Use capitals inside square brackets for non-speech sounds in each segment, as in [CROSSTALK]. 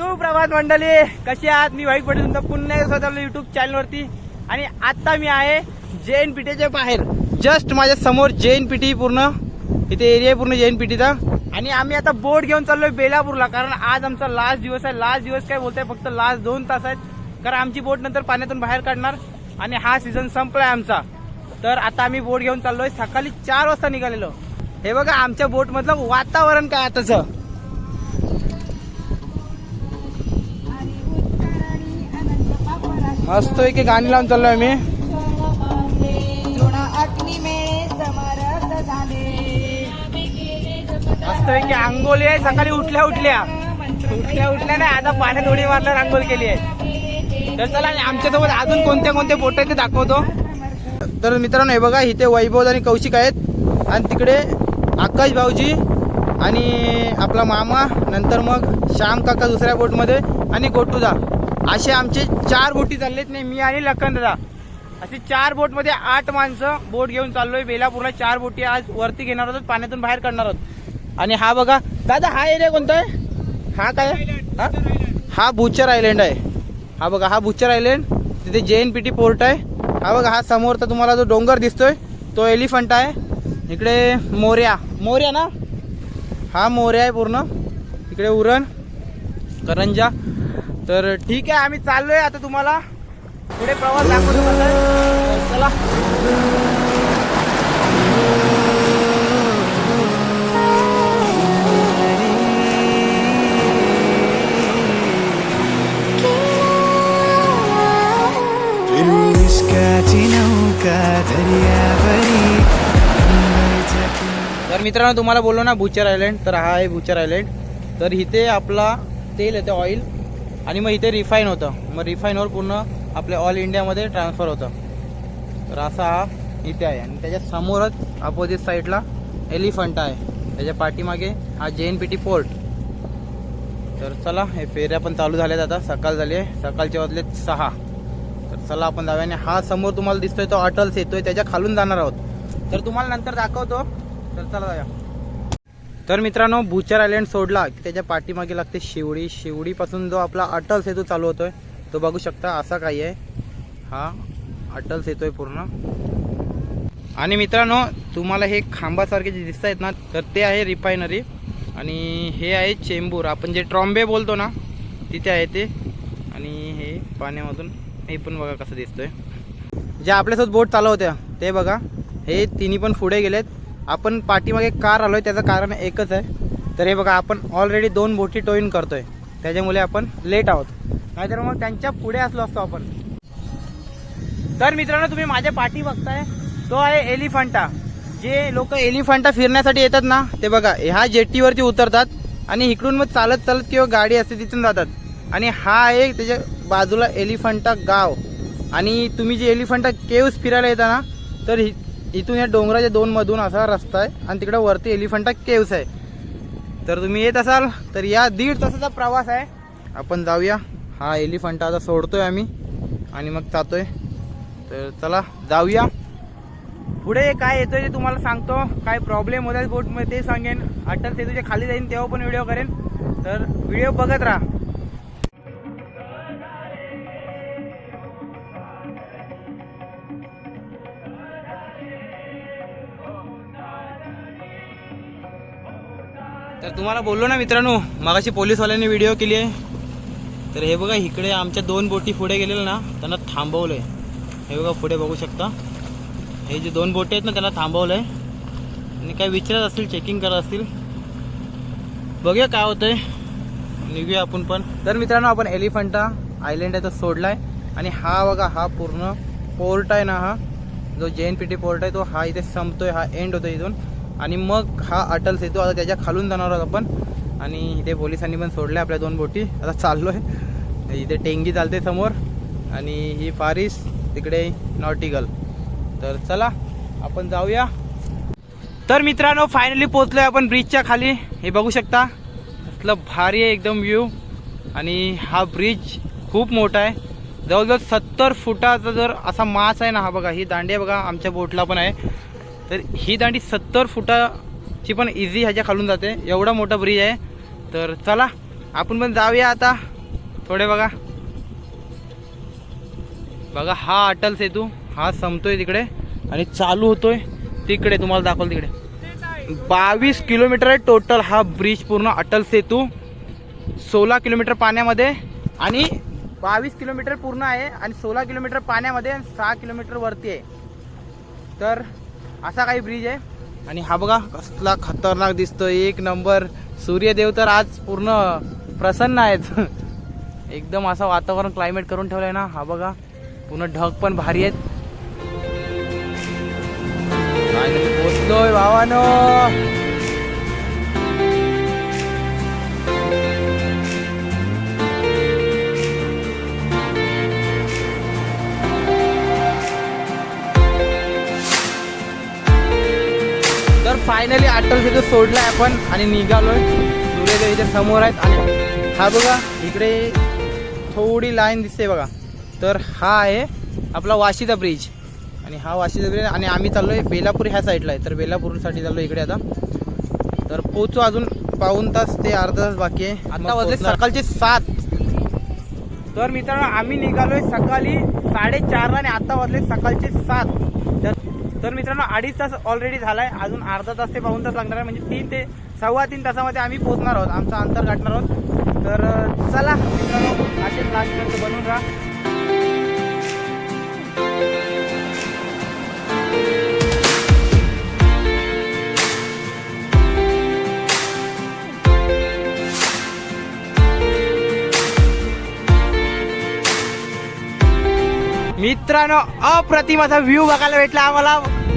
सुप्रभात मंडळी कशी आहात? मी वाईट पटेल तुमचं पुन्हा एकदा स्वतःला युट्यूब चॅनलवरती आणि आत्ता मी आहे जे एन पी टीच्या बाहेर. जस्ट माझ्यासमोर पी टी पूर्ण. इथे एरिया आहे पूर्ण पी टीचा आणि आम्ही आता बोट घेऊन चाललोय बेलापूरला कारण आज आमचा लास्ट दिवस आहे. लास्ट दिवस काय बोलताय? फक्त लास्ट दोन तास आहेत. कारण आमची बोट नंतर पाण्यातून बाहेर काढणार. आणि हा सीझन संपलाय आमचा. तर आता आम्ही बोट घेऊन चाललोय. सकाळी चार वाजता निघालेलो. हे बघा आमच्या बोटमधलं वातावरण काय आताचं? मस्त की गाणी लावून चाललोय आम्ही मस्त की आंघोळी आहे सकाळी उठल्या उठल्या. उठल्या उठल्या नाही आता पाण्यात उडी मारल्यावर आंघोळ केली आहे. तर चला आमच्यासोबत अजून कोणत्या कोणत्या बोट आहेत ते दाखवतो. तर मित्रांनो हे बघा इथे वैभव आणि कौशिक आहेत. आणि तिकडे आकाश भाऊजी आणि आपला मामा नंतर मग श्याम काका दुसऱ्या बोटमध्ये आणि गोटूदा असे आमचे चार बोटी चाललेत नाही मी आणि लखन दादा. असे चार बोटमध्ये आठ माणसं बोट घेऊन चाललोय. बेलापूरला चार बोटी आज वरती घेणार आहोत पाण्यातून बाहेर काढणार आहोत. आणि हा बघा दादा हा एरिया कोणता आहे? हा काय हा? बुचर आयलंड आहे. हा बघा हा बुचर आयलंड तिथे जैन पीटी पोर्ट आहे. हा बघा हा समोरचा तुम्हाला जो डोंगर दिसतोय तो एलिफंट आहे. इकडे मोर्या मोर्या ना? हा मोर्या आहे पूर्ण. इकडे उरण करंजा तर ठीक आहे आम्ही चाललोय आता तुम्हाला. पुढे प्रवास दाखवतो तर चला. तर मित्रांनो तुम्हाला बोललो ना बुचर आयलंड तर हा आहे बुचर आयलंड तर इथे आपला तेल येते ऑइल आणि मग इथे रिफाईन होतं. मग रिफाईनवर पूर्ण आपल्या ऑल इंडियामध्ये ट्रान्सफर होतं. तर असा हा इथे आहे. आणि त्याच्या समोरच अपोजिट साईडला एलिफंट आहे. त्याच्या पाठीमागे हा जे एन पी टी पोर्ट तर चला हे फेऱ्या पण चालू झाल्यात आता. सकाळ झाली आहे. सकाळचे वाजले सहा. तर चला आपण जाऊया. आणि हा समोर तुम्हाला दिसतोय तो अटल्स येतोय त्याच्या खालून जाणार आहोत. तर तुम्हाला नंतर दाखवतो. तर चला जाऊया. तर मित्रांनो बुचर आयलंड सोडला की त्याच्या पाठीमागे लागते शिवडी. शिवडीपासून जो आपला अटल सेतू चालू होतोय तो बघू शकता असा काही आहे. हा अटल सेतू आहे पूर्ण. आणि मित्रांनो तुम्हाला हे खांबासारखे जे दिसत आहेत ना तर ते आहे रिफायनरी आणि हे आहे चेंबूर. आपण जे ट्रॉम्बे बोलतो ना तिथे आहे ते. आणि हे पाण्यामधून हे पण बघा कसं दिसतोय. ज्या आपल्यासोबत बोट चालवत्या ते बघा. हे तिन्ही पण पुढे गेलेत. आपण पाठीमागे कार आलोय त्याचं कारण एकच आहे. तर हे बघा आपण ऑलरेडी दोन बोटी टोईन करतोय. त्याच्यामुळे आपण लेट आहोत. नाहीतर मग त्यांच्या पुढे असलो असतो आपण. तर मित्रांनो तुम्ही माझ्या पाठी बघताय तो आहे एलिफंटा. जे लोक एलिफंटा फिरण्यासाठी येतात ना ते बघा ह्या जेट्टीवरती उतरतात आणि इकडून मग चालत चालत किंवा गाडी असते तिथून जातात. आणि हा आहे त्याच्या बाजूला एलिफंटा गाव. आणि तुम्ही जे एलिफंटा केव्स फिरायला येता ना तर इथून या डोंगराच्या दोन मधून असा रस्ता आहे आणि तिकडे वरती एलिफंटा केव्स आहे. तर तुम्ही येत असाल तर या दीड तासाचा प्रवास आहे. आपण जाऊया. हा एलिफंटा आता सोडतोय आम्ही आणि मग जातोय. तर चला जाऊया. पुढे काय येतोय ते तुम्हाला सांगतो. काय प्रॉब्लेम होतात बोटमध्ये ते सांगेन. अटल सेतूच्या खाली जाईन तेव्हा पण व्हिडिओ करेन. तर व्हिडिओ बघत राहा. तर तुम्हाला बोललो ना मित्रांनो मागाशी पोलीसवाल्यांनी व्हिडिओ केली आहे. तर हे बघा इकडे आमच्या दोन बोटी पुढे गेलेल्या ना त्यांना थांबवलंय. हे बघा पुढे बघू शकता. हे जे दोन बोटी आहेत ना त्यांना थांबवलंय. आणि काय विचारत असतील चेकिंग करत असतील. बघूया काय होतंय. निघूया आपण पण. तर मित्रांनो आपण एलिफंटा आयलंड आहे तो सोडलाय. आणि हा बघा हा पूर्ण पोर्ट आहे ना हा. जो जे एन पी टी पोर्ट आहे तो हा इथे संपतोय हा एंड होतो इथून. आणि मग हा अटल सेतू आता त्याच्या खालून जाणार आहोत आपण. आणि इथे पोलिसांनी पण सोडल्या आपल्या दोन बोटी. आता चाललो आहे इथे टेंगी चालते समोर. आणि ही फारिस तिकडे नॉटिकल तर चला आपण जाऊया. तर मित्रांनो फायनली पोहोचलोय आपण ब्रिजच्या खाली. हे बघू शकता. असलं भारी आहे एकदम व्ह्यू आणि हा ब्रिज खूप मोठा आहे. जवळजवळ सत्तर फुटाचा जर असा मास आहे ना हा बघा ही दांडी बघा आमच्या बोटला पण आहे. तर ही दांडी सत्तर फुटाची पण इझी ह्याच्या खालून जाते. एवढा मोठा ब्रिज आहे. तर चला आपण पण जाऊया आता. थोडे बघा. बघा हा अटल सेतू हा संपतोय तिकडे आणि चालू होतोय तिकडे. तुम्हाला दाखवलं तिकडे. बावीस किलोमीटर आहे टोटल हा ब्रिज पूर्ण अटल सेतू. सोळा किलोमीटर पाण्यामध्ये आणि बावीस किलोमीटर पूर्ण आहे आणि सोळा किलोमीटर पाण्यामध्ये आणि सहा किलोमीटर वरती आहे. तर असा काही ब्रिज आहे. आणि हा बघा कसला खतरनाक दिसतो एक नंबर. सूर्यदेव तर आज पूर्ण प्रसन्न आहेत. [LAUGHS] एकदम असं वातावरण क्लायमेट करून ठेवलंय ना. हा बघा पूर्ण ढग पण भारी आहेत. पोचलोय भावानो. फायनली अटल तिथे सोडलाय आपण आणि निघालोय. सूर्यदेव इथे समोर आहेत आणि हा बघा इकडे थोडी लाईन दिसते बघा. तर हा आहे आपला वाशीदा ब्रिज आणि हा वाशीदा ब्रिज आणि आम्ही चाललोय बेलापूर ह्या साईडला आहे. तर बेलापूरसाठी चाललोय इकडे आता. तर पोचू अजून पाऊन तास ते अर्धा तास बाकी आहे. आता वाजले सकाळचे सात. तर मित्रांनो आम्ही निघालोय सकाळी साडेचारला आणि आता वाजले सकाळचे सात. तर- मित्रांनो अडीच तास ऑलरेडी झालाय. अजून अर्धा तास ते पाऊन तास लागणार आहे. म्हणजे तीन ते सव्वा तीन तासामध्ये आम्ही पोहोचणार आहोत. आमचं अंतर गाठणार आहोत. तर चला मित्रांनो असेच लास्टपर्यंत बनवून राहा. मित्रांनो अप्रतिम असा व्ह्यू बघायला भेटला आम्हाला.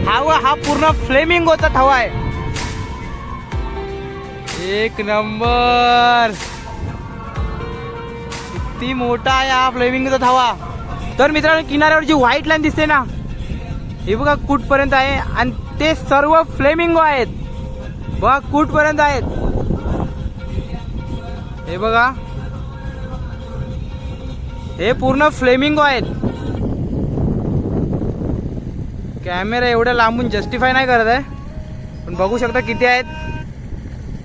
हवा हा पूर्ण फ्लेमिंगोचा थवा आहे. एक नंबर. किती मोठा आहे हा फ्लेमिंगोचा थवा. तर मित्रांनो किनाऱ्यावर जी व्हाईट लाईन दिसते ना हे बघा कुठपर्यंत आहे. आणि ते सर्व फ्लेमिंगो आहेत. बघा कुठपर्यंत आहेत. हे बघा. हे पूर्ण फ्लेमिंगो आहेत. कॅमेरा एवढ्या लांबून जस्टिफाय नाही करत आहे. पण बघू शकता किती आहेत.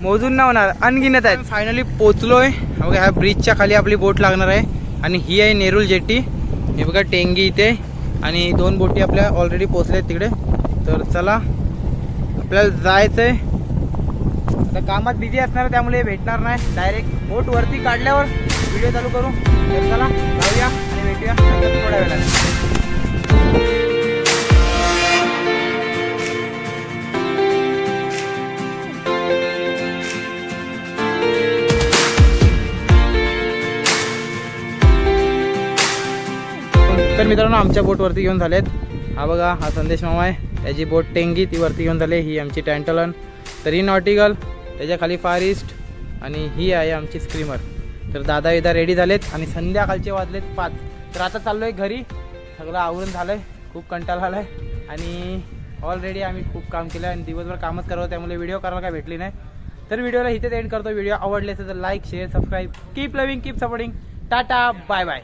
मोजून नाही होणार अनगिनत आहेत. फायनली पोचलोय. बघा ह्या ब्रिजच्या खाली आपली बोट लागणार आहे. आणि ही आहे नेरुल जेट्टी हे बघा टेंगी इथे. आणि दोन बोटी आपल्या ऑलरेडी पोचल्या आहेत तिकडे. तर चला आपल्याला जायचं आहे आता कामात बिझी असणार त्यामुळे भेटणार नाही. डायरेक्ट बोट वरती काढल्यावर व्हिडिओ चालू करू. तर चला जाऊया आणि भेटूया. थोड्या वेळाने. तर मित्रांनो आमच्या बोटवरती घेऊन झालेत. हा बघा हा संदेश मामा आहे. त्याची बोट टेंगी ती वरती घेऊन झाली. ही आमची टँटलन तर ही नॉटिकल त्याच्याखाली फार ईस्ट आणि ही आहे आमची स्क्रीमर तर दादा इथं रेडी झालेत आणि संध्याकाळचे वाजलेत पाच. तर आता चाललो आहे घरी. सगळं आवरून झालं आहे खूप कंटाळा आहे आणि ऑलरेडी आम्ही खूप काम केलं आणि दिवसभर कामच करतो त्यामुळे व्हिडिओ करायला काय भेटली नाही. तर व्हिडिओला इथेच एंड करतो. व्हिडिओ आवडले असेल तर like share subscribe keep loving keep supporting tata bye bye